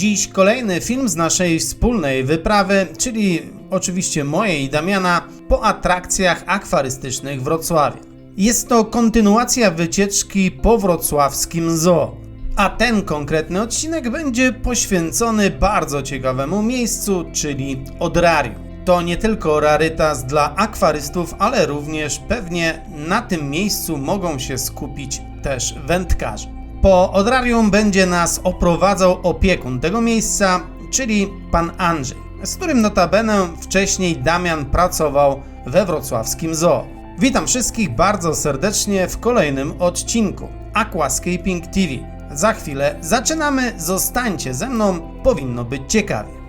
Dziś kolejny film z naszej wspólnej wyprawy, czyli oczywiście mojej i Damiana, po atrakcjach akwarystycznych w Wrocławiu. Jest to kontynuacja wycieczki po wrocławskim zoo. A ten konkretny odcinek będzie poświęcony bardzo ciekawemu miejscu, czyli Odrarium. To nie tylko rarytas dla akwarystów, ale również pewnie na tym miejscu mogą się skupić też wędkarze. Po Odrarium będzie nas oprowadzał opiekun tego miejsca, czyli pan Andrzej, z którym notabene wcześniej Damian pracował we wrocławskim zoo. Witam wszystkich bardzo serdecznie w kolejnym odcinku Aquascaping TV. Za chwilę zaczynamy, zostańcie ze mną, powinno być ciekawie.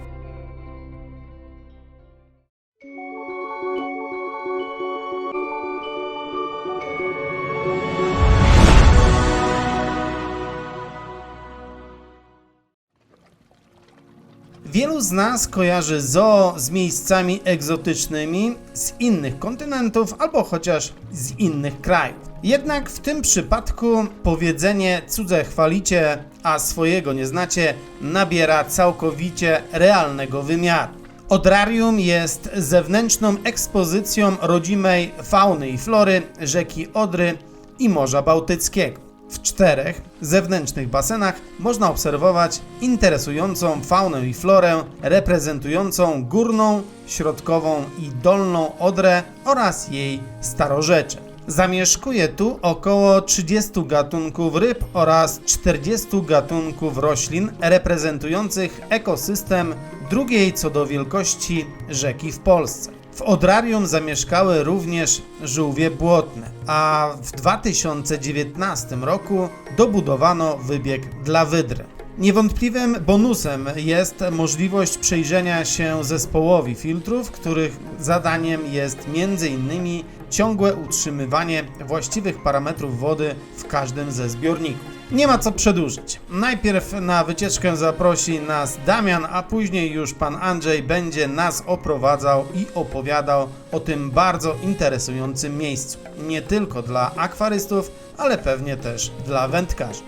Wielu z nas kojarzy zoo z miejscami egzotycznymi z innych kontynentów albo chociaż z innych krajów. Jednak w tym przypadku powiedzenie cudze chwalicie, a swojego nie znacie, nabiera całkowicie realnego wymiaru. Odrarium jest zewnętrzną ekspozycją rodzimej fauny i flory rzeki Odry i Morza Bałtyckiego. W czterech zewnętrznych basenach można obserwować interesującą faunę i florę reprezentującą górną, środkową i dolną Odrę oraz jej starorzecze. Zamieszkuje tu około 30 gatunków ryb oraz 40 gatunków roślin reprezentujących ekosystem drugiej co do wielkości rzeki w Polsce. W Odrarium zamieszkały również żółwie błotne, a w 2019 roku dobudowano wybieg dla wydry. Niewątpliwym bonusem jest możliwość przejrzenia się zespołowi filtrów, których zadaniem jest m.in. ciągłe utrzymywanie właściwych parametrów wody w każdym ze zbiorników. Nie ma co przedłużyć. Najpierw na wycieczkę zaprosi nas Damian, a później już pan Andrzej będzie nas oprowadzał i opowiadał o tym bardzo interesującym miejscu. Nie tylko dla akwarystów, ale pewnie też dla wędkarzy.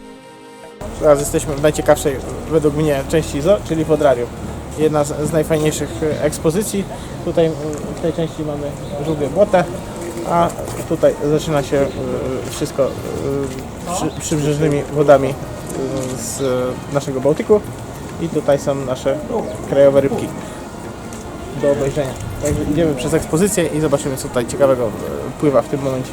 Teraz jesteśmy w najciekawszej według mnie części zoo, czyli w Odrarium. Jedna z, z najfajniejszych e, ekspozycji. Tutaj mm, w tej części mamy żółwie błota, a tutaj zaczyna się e, wszystko e, przy, przybrzeżnymi wodami e, z naszego Bałtyku i tutaj są nasze krajowe rybki do obejrzenia. Także idziemy przez ekspozycję i zobaczymy co tutaj ciekawego pływa w tym momencie.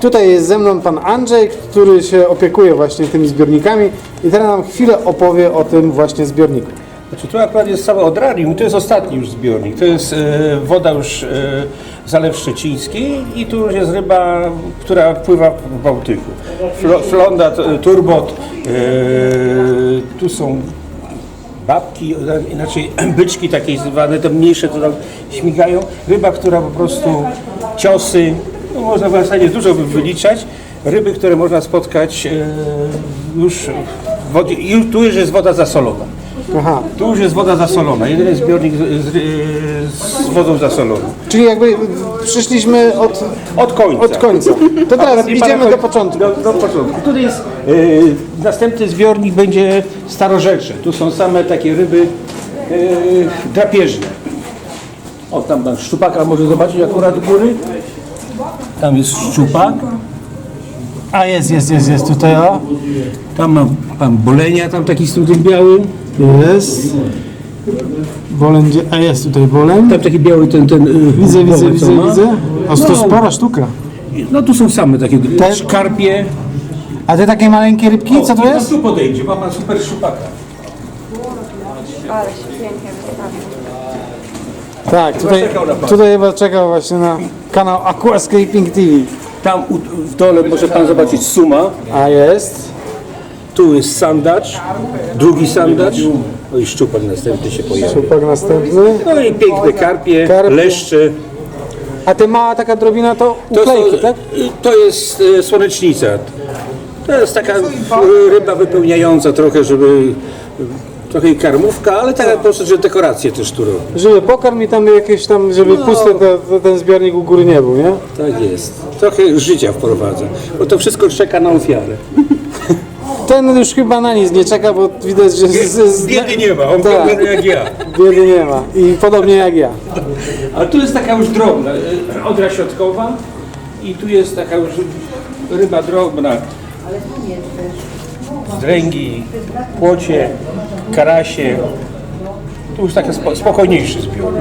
Tutaj jest ze mną pan Andrzej, który się opiekuje właśnie tymi zbiornikami i teraz nam chwilę opowie o tym właśnie zbiorniku. Znaczy, tu akurat jest całe Odrarium to jest ostatni już zbiornik. To jest e, woda już e, Zalew Szczeciński i tu już jest ryba, która pływa w Bałtyku. Flo, flonda, t- turbot, e, tu są babki, inaczej byczki takie zwane, te mniejsze, to tam śmigają. Ryba, która po prostu ciosy, no można w zasadzie dużo by wyliczać. Ryby, które można spotkać e, już w wodzie, i tu już jest woda zasolona. Aha, Tu już jest woda zasolona, jedyny zbiornik z, z, z wodą zasoloną. czyli jakby przyszliśmy od, Od końca. od końca. To teraz idziemy do początku. Do, do początku. Tutaj jest y, następny zbiornik będzie starorzecze. Tu są same takie ryby y, drapieżne. O, tam pan szczupaka może zobaczyć akurat u góry. Tam jest szczupak. A jest, jest, jest, jest tutaj o. Tam ma pan bolenia, tam taki student biały. Jest. Gdzie- a jest tutaj boleń. Tam taki biały ten, ten y, Widzę, widzę, bołek, co widzę, ma. widzę. O, to No. spora sztuka. No tu są same takie Te- szkarpie. A te takie maleńkie rybki, co to jest? Tu podejdzie, ma pan super. Ale się pięknie wystawił. Tak, tutaj, czekał na pana. tutaj chyba czekał właśnie na kanał Aquascaping TV. Tam u, w dole może pan zobaczyć suma. A jest. Tu jest sandacz, drugi sandacz. No i szczupak następny się pojawi. Szczupak następny. No i piękne karpie, Karpie. leszcze. A te mała taka drobina to To, uklejki, są, tak? to jest e, słonecznica. To jest taka e, ryba wypełniająca trochę, żeby trochę i karmówka, ale taka po prostu, że dekoracje też tu robi. Żeby pokarm i tam jakieś tam, żeby No. pusty te, te, ten zbiornik u góry nie był, nie? Tak jest. Trochę życia wprowadza, bo to wszystko czeka na ofiarę. ten już chyba na nic nie czeka, bo widać, że... z- z- Biedy nie ma, on Tak. tak. jak ja. Biedy nie ma. I podobnie jak ja. A tu jest taka już drobna, y, odra środkowa i tu jest taka już ryba drobna. Dręgi, płocie, karasie. Tu już taki spo, spokojniejszy zbiór.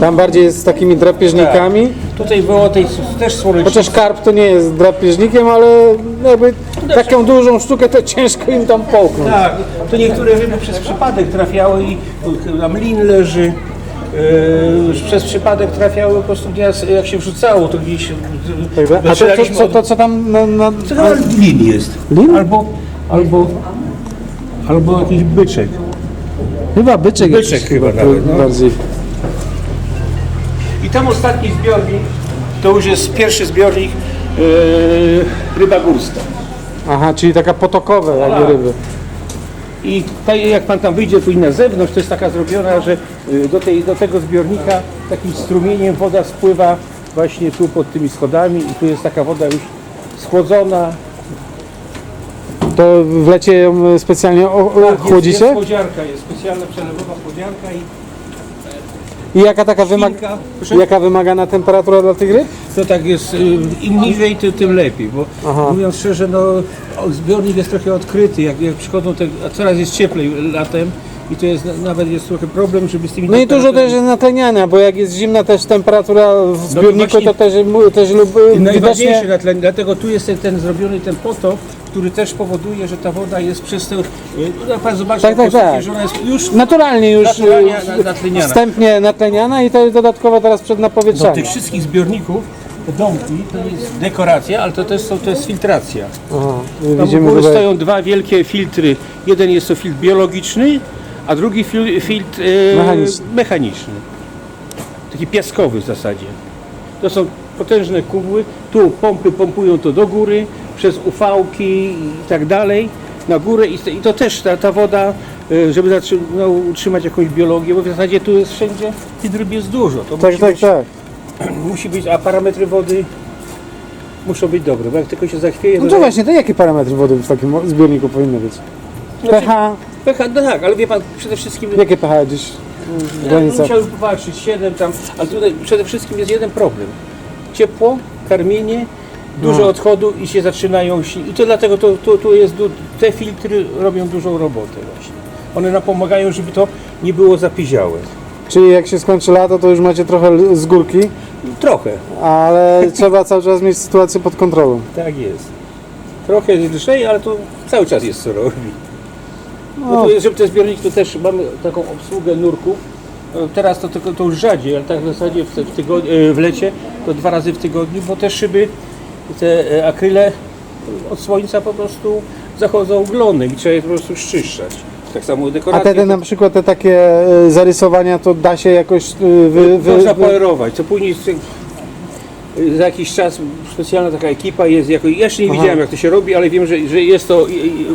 Tam bardziej jest z takimi drapieżnikami. Tutaj było tej też słonecznej. Chociaż karp to nie jest drapieżnikiem, ale jakby taką dużą sztukę to ciężko im tam połknąć. Tak, to niektóre ryby przez przypadek trafiały i tam lin leży. Yy, przez przypadek trafiały po prostu jak się wrzucało, to gdzieś. Także- A to, to, zaczynaliśmy co, od- to co tam na, na, To chyba lin jest. Lin? Albo, albo, albo jakiś byczek. Chyba byczek, Byczek jakiś chyba to nawet, no. bardziej. I tam ostatni zbiornik, to już jest pierwszy zbiornik yy, ryba górska. Aha, czyli taka potokowe jakby Tak. ryby. I tutaj, jak pan tam wyjdzie tu i na zewnątrz, to jest taka zrobiona, że y, do, tej, do tego zbiornika takim strumieniem woda spływa właśnie tu pod tymi schodami i tu jest taka woda już schłodzona. To w lecie ją specjalnie o, o, Tak, Jest, jest chłodzicie? chłodziarka, jest specjalna przelewowa chłodziarka i I jaka taka wymaga. Proszę? jaka wymagana temperatura dla tych ryb? to tak jest, y, im niżej, tym, tym lepiej, bo Aha. mówiąc szczerze, no o, zbiornik jest trochę odkryty, jak, jak przychodzą te, a coraz jest cieplej latem i to jest, nawet jest trochę problem, żeby z tymi No i dużo też jest natleniania, bo jak jest zimna też temperatura w zbiorniku, No właśnie- to też, też lub Najważniejsze widocznie... na tle, dlatego tu jest ten, ten zrobiony ten potok, który też powoduje, że ta woda jest przez to, y, no pan zobaczy, Tak, tak, po prostu, tak. że ona jest już Naturalnie już Naturalnie y, na- natleniana. wstępnie natleniana i to jest dodatkowo teraz przed do napowietrzaniem. tych wszystkich zbiorników, domki, to jest dekoracja, ale to też są, to jest filtracja. Aha, Tam u widzimy góry tutaj, stoją dwa wielkie filtry. Jeden jest to filtr biologiczny, a drugi fil, filtr e, Mechaniczny. mechaniczny. Taki piaskowy w zasadzie. To są potężne kubły. Tu pompy pompują to do góry, przez ufałki i tak dalej, na górę i, i to też ta, ta woda, e, żeby no, utrzymać jakąś biologię, bo w zasadzie tu jest wszędzie, tych ryb jest dużo. To tak, musi, tak, być, tak. musi być, a parametry wody muszą być dobre, bo jak tylko się zachwieje... No to właśnie, to jakie parametry wody w takim zbiorniku powinny być? Znaczy- pH, pH, no tak, ale wie pan, przede wszystkim... jakie pH gdzieś w Ja granicach? musiałbym popatrzeć, 7 tam, ale tutaj przede wszystkim jest jeden problem. Ciepło, karmienie, dużo No. odchodu i się zaczynają si- I to dlatego to, to, tu jest, du- te filtry robią dużą robotę właśnie. One nam pomagają, żeby to nie było zapiziałe. Czyli jak się skończy lato, to już macie trochę l- z górki, Trochę, ale trzeba cały czas mieć sytuację pod kontrolą. tak jest. Trochę lżej, ale to cały czas jest co robić. No No, tu jest, żeby te zbiorniki, to też mamy taką obsługę nurków. E, Teraz to, tylko, to już rzadziej, ale tak w zasadzie w, w, tygodniu, w lecie to dwa razy w tygodniu, bo te szyby, te e, akryle od słońca po prostu zachodzą glonem i trzeba je po prostu szczyszczać. Tak samo a dekoracje. te, te na przykład te takie e, zarysowania, to da się jakoś e, wy, wy, Można polerować, to później e, za jakiś czas specjalna taka ekipa jest, jako, ja jeszcze nie Aha. widziałem jak to się robi, ale wiem, że, że jest to,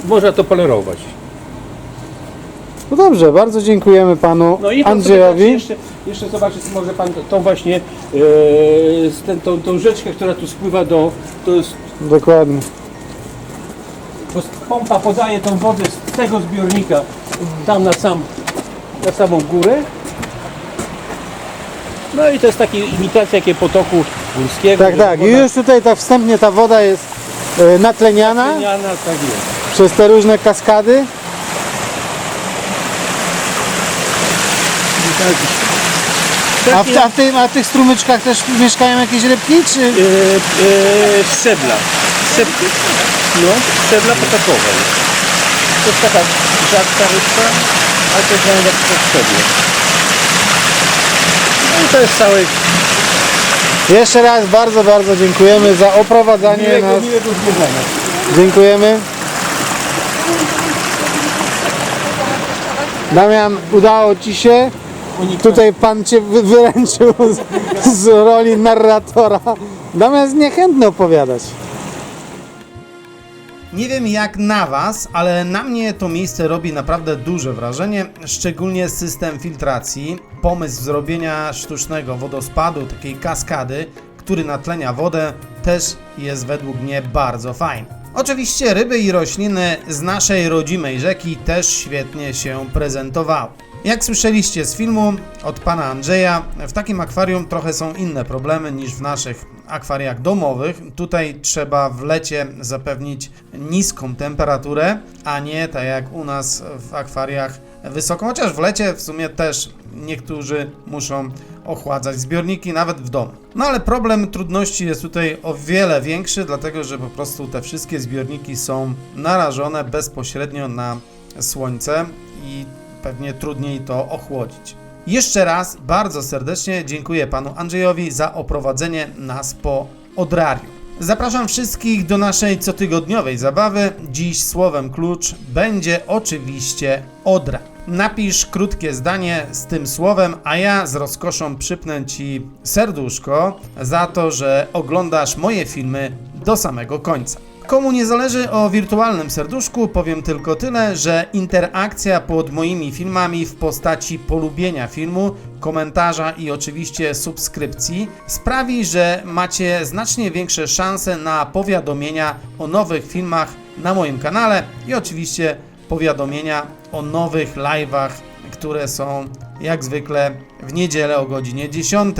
można to polerować. No dobrze, bardzo dziękujemy panu No i pan Andrzejowi. patrzy jeszcze, jeszcze zobaczyć może pan tą właśnie e, z ten, tą, tą rzeczkę, która tu spływa do. To jest, Dokładnie. bo pompa podaje tą wodę z tego zbiornika tam na, sam, na samą górę. No i to jest taka imitacja jakie potoku górskiego. Tak, że tak. I woda już tutaj ta wstępnie ta woda jest e, natleniana zmieniana, tak jest. przez te różne kaskady. A w, a, w tym, a w tych strumyczkach też mieszkają jakieś rybki, czy... E, e, szczebla. Szczep, no, szczebla potokowe. To jest taka rzadka rybka, ale to jest nawet jak szczeble. No i to jest cały Jeszcze raz bardzo, bardzo dziękujemy za oprowadzanie miłego, nas. miłego zwiedzania. Dziękujemy. Damian, udało Ci się. Tutaj Pan Cię wy- wyręczył z, z roli narratora. Jest niechętny opowiadać. Nie wiem jak na Was, ale na mnie to miejsce robi naprawdę duże wrażenie, szczególnie system filtracji. Pomysł zrobienia sztucznego wodospadu, takiej kaskady, który natlenia wodę, też jest według mnie bardzo fajny. Oczywiście ryby i rośliny z naszej rodzimej rzeki też świetnie się prezentowały. Jak słyszeliście z filmu od pana Andrzeja, w takim akwarium trochę są inne problemy niż w naszych akwariach domowych. Tutaj trzeba w lecie zapewnić niską temperaturę, a nie tak jak u nas w akwariach wysoką, chociaż w lecie w sumie też niektórzy muszą ochładzać zbiorniki nawet w domu. No ale problem trudności jest tutaj o wiele większy, dlatego że po prostu te wszystkie zbiorniki są narażone bezpośrednio na słońce i pewnie trudniej to ochłodzić. Jeszcze raz bardzo serdecznie dziękuję panu Andrzejowi za oprowadzenie nas po Odrarium. Zapraszam wszystkich do naszej cotygodniowej zabawy. Dziś słowem klucz będzie oczywiście Odra. Napisz krótkie zdanie z tym słowem, a ja z rozkoszą przypnę Ci serduszko za to, że oglądasz moje filmy do samego końca. Komu nie zależy o wirtualnym serduszku, powiem tylko tyle, że interakcja pod moimi filmami w postaci polubienia filmu, komentarza i oczywiście subskrypcji sprawi, że macie znacznie większe szanse na powiadomienia o nowych filmach na moim kanale i oczywiście powiadomienia o nowych live'ach, które są jak zwykle w niedzielę o godzinie 10.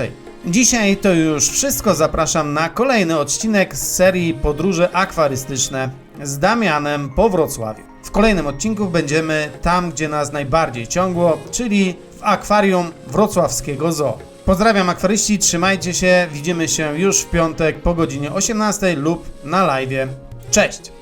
Dzisiaj to już wszystko. Zapraszam na kolejny odcinek z serii Podróże akwarystyczne z Damianem po Wrocławiu. W kolejnym odcinku będziemy tam, gdzie nas najbardziej ciągło, czyli w akwarium wrocławskiego zoo. Pozdrawiam akwaryści, trzymajcie się, widzimy się już w piątek po godzinie 18 lub na live. Cześć!